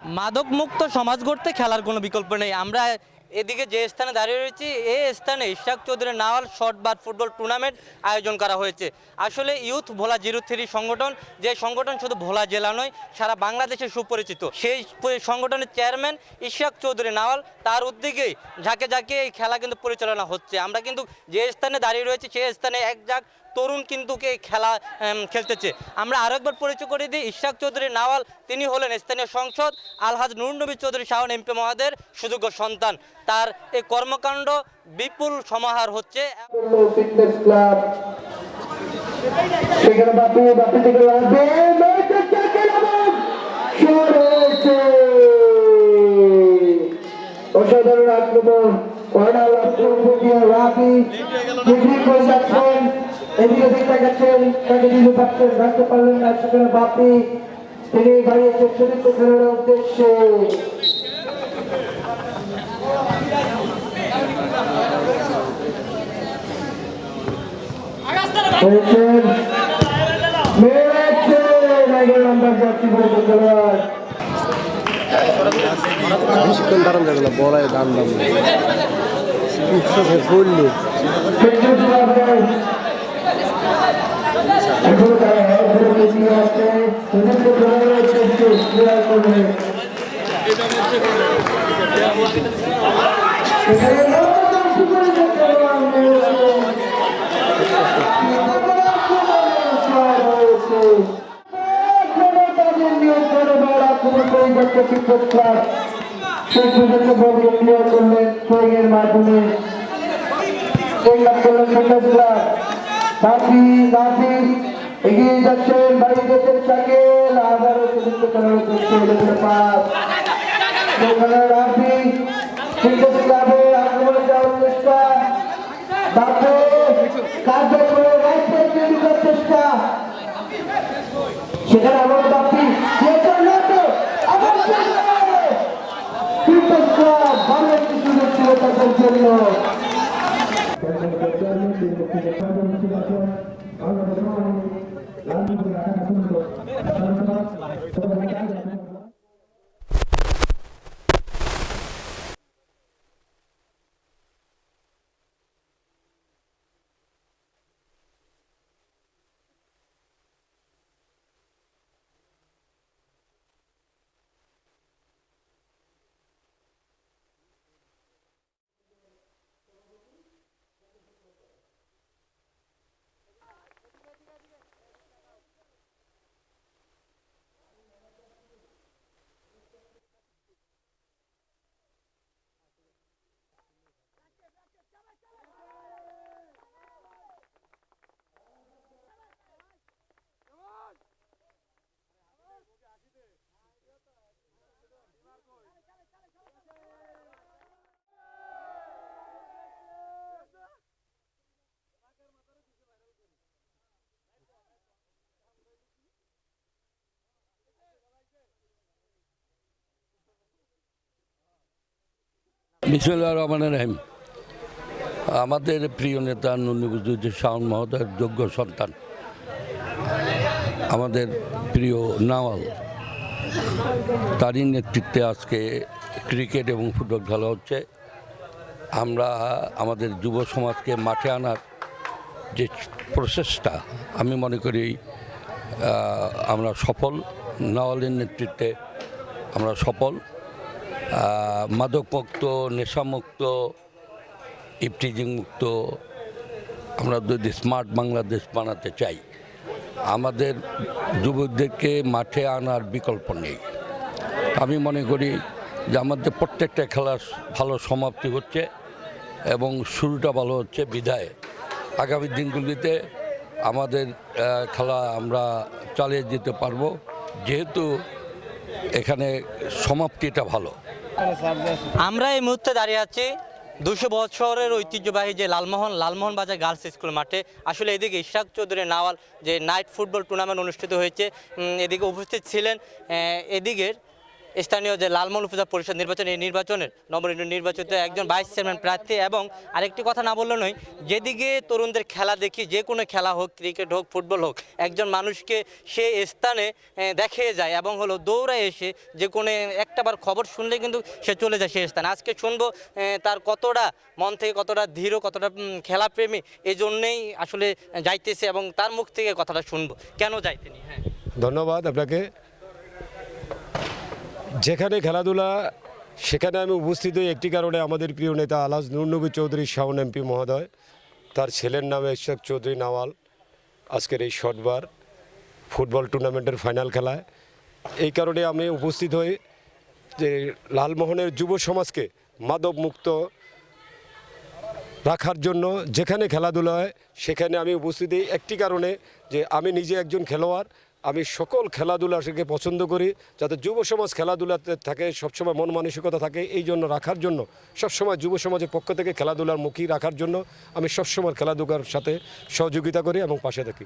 মাদক মুক্ত সমাজ গড়তে খেলার কোনো বিকল্প নেই। আমরা এদিকে যে স্থানে দাঁড়িয়ে রয়েছি এই স্থানে Ishaq Chowdhury Nawal short bar football tournament আয়োজন করা হয়েছে। আসলে ইউথ ভোলা জিরো থ্রি সংগঠন, যে সংগঠন শুধু ভোলা জেলা নয়, সারা বাংলাদেশে সুপরিচিত। সেই সংগঠনের চেয়ারম্যান ইশাক চৌধুরী নাওয়াল, তার উদ্যোগেই ঝাঁকে ঝাঁকে এই খেলা কিন্তু পরিচালনা হচ্ছে। আমরা কিন্তু যে স্থানে দাঁড়িয়ে রয়েছি সেই স্থানে এক ঝাঁক তরুণ কিন্তু খেলা খেলতেছে। আমরা আরও একবার পরিচয় করে দিই, ইশাক চৌধুরী নাওয়াল, তিনি হলেন স্থানীয় সংসদ, আলহাজ নুর নবী চৌধুরী শাহন এমপি মহাদের সুযোগ্য সন্তান। তার এই কর্মকাণ্ড বিপুল সমাহার হচ্ছে। অসাধারণ আক্রমণ। আক্রমণ দিয়ে রাবি ডিগ্রি করে এদিকে দেখতে গেছেন তাকে দিতে পারছেন রাখতে পারলেন না। সেখানে বাপি তিনি বাড়িয়েছেন চতুর্থ খেলার উদ্দেশ্যে বেশিক্ষণ দাঁড়ান যাবে না বড়াই দাম ফুললি এখনও তারা এখনও এগিয়ে আছে চতুর্থ খেলোয়াড়ের উদ্দেশ্যে ক্লিয়ার করবে। সেখানে বল ক্লাব সেই সুযোগে বলকে ক্লিয়ার করলেন ট্রেনের মাধ্যমে প্রজ্ঞান করলেন ফিটনেস নাফি নাফি এগিয়ে যাচ্ছেন বাড়ি যেতেন সাইকেল আবারও চতুর্থ খেলার উদ্দেশ্যে এলেন পাস সেখানে নাফি ফিটনেস ক্লাবে আক্রমণে যাওয়ার চেষ্টা। বাপে কাজে করে রাইট সাইডে ঢুকার চেষ্টা। সেখানে আবার বাপি আবার ফিটনেস ক্লাব ভালো সুযোগ ছিল তাদের জন্য। continuación, Pablo বিসমুল্লাহ রহমান রহিম। আমাদের প্রিয় নেতা নন্দিবুজুদ্দিন শাহন মহোদয়ের যোগ্য সন্তান। আমাদের প্রিয় নাওয়াল, তারই নেতৃত্বে আজকে ক্রিকেট এবং ফুটবল খেলা হচ্ছে। আমরা আমাদের যুব সমাজকে মাঠে আনার যে প্রচেষ্টা, আমি মনে করি আমরা সফল। নাওয়ালের নেতৃত্বে আমরা সফল। মাদকমুক্ত নেশামুক্ত ইফটিজিং মুক্ত আমরা যদি স্মার্ট বাংলাদেশ বানাতে চাই, আমাদের যুবকদেরকে মাঠে আনার বিকল্প নেই। আমি মনে করি যে আমাদের প্রত্যেকটা খেলার ভালো সমাপ্তি হচ্ছে এবং শুরুটা ভালো হচ্ছে বিদায়। আগামী দিনগুলিতে আমাদের খেলা আমরা চালিয়ে যেতে পারব, যেহেতু এখানে সমাপ্তিটা ভালো। আমরা এই মুহূর্তে দাঁড়িয়ে আছি দুশো বছরের ঐতিহ্যবাহী যে লালমোহন লালমোহন বাজার গার্লস স্কুল মাঠে। আসলে এদিকে ইশাক চৌধুরী নাওয়াল যে নাইট ফুটবল টুর্নামেন্ট অনুষ্ঠিত হয়েছে এদিকে উপস্থিত ছিলেন এদিকের স্থানীয় যে লালমোহন উপজেলা পরিষদ নির্বাচন, এই নির্বাচনের নবনির্বাচিত একজন ভাইস চেয়ারম্যান প্রার্থী এবং আরেকটি কথা না বললে নয়, যেদিকে তরুণদের খেলা দেখি, যে কোনো খেলা হোক ক্রিকেট হোক ফুটবল হোক, একজন মানুষকে সে স্থানে দেখে যায় এবং হলো দৌড়ায় এসে যে কোনো একটাবার খবর শুনলে কিন্তু সে চলে যায় সেই স্থানে। আজকে শুনব তার কতটা মন থেকে কতটা ধীর, কতটা খেলাপ্রেমী, এই জন্যেই আসলে যাইতেছে এবং তার মুখ থেকে কথাটা শুনব। কেন যাইতেনি? হ্যাঁ। ধন্যবাদ আপনাকে। যেখানে খেলাধুলা, সেখানে আমি উপস্থিত হই। একটি কারণে আমাদের প্রিয় নেতা আলাজ নুরনবী চৌধুরী শাওন এমপি মহোদয়, তার ছেলের নামে ইশাক চৌধুরী নাওয়াল। আজকের এই শটবার ফুটবল টুর্নামেন্টের ফাইনাল খেলায়। এই কারণে আমি উপস্থিত হই যে লালমোহনের যুব সমাজকে মাদক মুক্ত রাখার জন্য যেখানে খেলাধুলা হয়, সেখানে আমি উপস্থিত একটি কারণে যে আমি নিজে একজন খেলোয়াড় আমি সকল খেলাধুলাকে পছন্দ করি, যাতে যুব সমাজ খেলাধুলাতে থাকে, সবসময় মন মানসিকতা থাকে, এই জন্য রাখার জন্য, সবসময় যুব সমাজের পক্ষ থেকে খেলাধুলার মুখী রাখার জন্য আমি সবসময় খেলাধুলার সাথে সহযোগিতা করি এবং পাশে থাকি।